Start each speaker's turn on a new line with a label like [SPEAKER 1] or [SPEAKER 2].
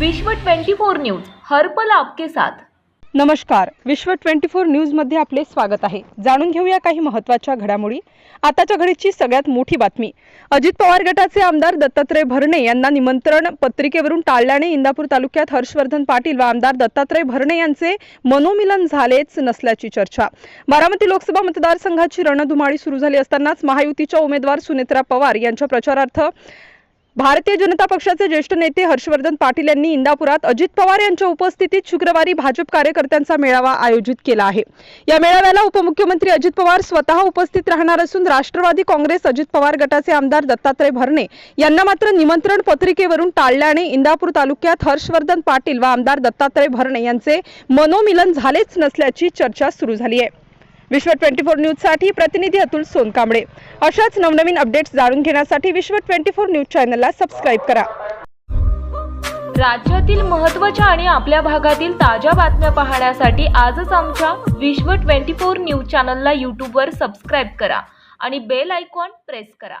[SPEAKER 1] विश्व 24 न्यूज हर्पल आपके साथ.
[SPEAKER 2] नमस्कार विश्व ट्वेंटी फोर न्यूजमध्ये आपले स्वागत आहे. जाणून घेऊया काही महत्त्वाच्या घडामोडी. आताच्या घडीची सगळ्यात मोठी बातमी. अजित पवार गटाचे आमदार दत्तात्रय भरणे यांना निमंत्रण पत्रिकेवरून टाळल्याने इंदापूर तालुक्यात हर्षवर्धन पाटील व आमदार दत्तात्रय भरणे यांचे मनोमिलन झालेच नसल्याची चर्चा. बारामती लोकसभा मतदारसंघाची रणधुमाळी सुरू झाली असतानाच महायुतीच्या उमेदवार सुनेत्रा पवार यांच्या प्रचारार्थ भारतीय जनता पक्षाचे ज्येष्ठ नेते हर्षवर्धन पाटील यांनी इंदापुरात अजित पवार यांच्या उपस्थितीत शुक्रवारी भाजप कार्यकर्त्यांचा मेळावा आयोजित केला आहे. या मेळाव्याला उपमुख्यमंत्री अजित पवार स्वतः उपस्थित राहणार असून राष्ट्रवादी काँग्रेस अजित पवार गटाचे आमदार दत्तात्रय भरणे यांना मात्र निमंत्रण पत्रिकेवरून टाळल्याने इंदापूर तालुक्यात हर्षवर्धन पाटील व आमदार दत्तात्रय भरणे यांचे मनोमिलन झालेच नसल्याची चर्चा सुरू झाली आहे. विश्व ट्वेंटी फोर न्यूजसाठी प्रतिनिधी अतुल सोनकांबळे. अशाच नवनवीन अपडेट्स जाणून घेण्यासाठी विश्व ट्वेंटी फोर न्यूज चॅनलला सबस्क्राईब करा.
[SPEAKER 1] राज्यातील महत्त्वाच्या आणि आपल्या भागातील ताज्या बातम्या पाहण्यासाठी आजच आमच्या विश्व 24 न्यूज चॅनलला यूट्यूबवर सबस्क्राईब करा आणि बेल आयकॉन प्रेस करा.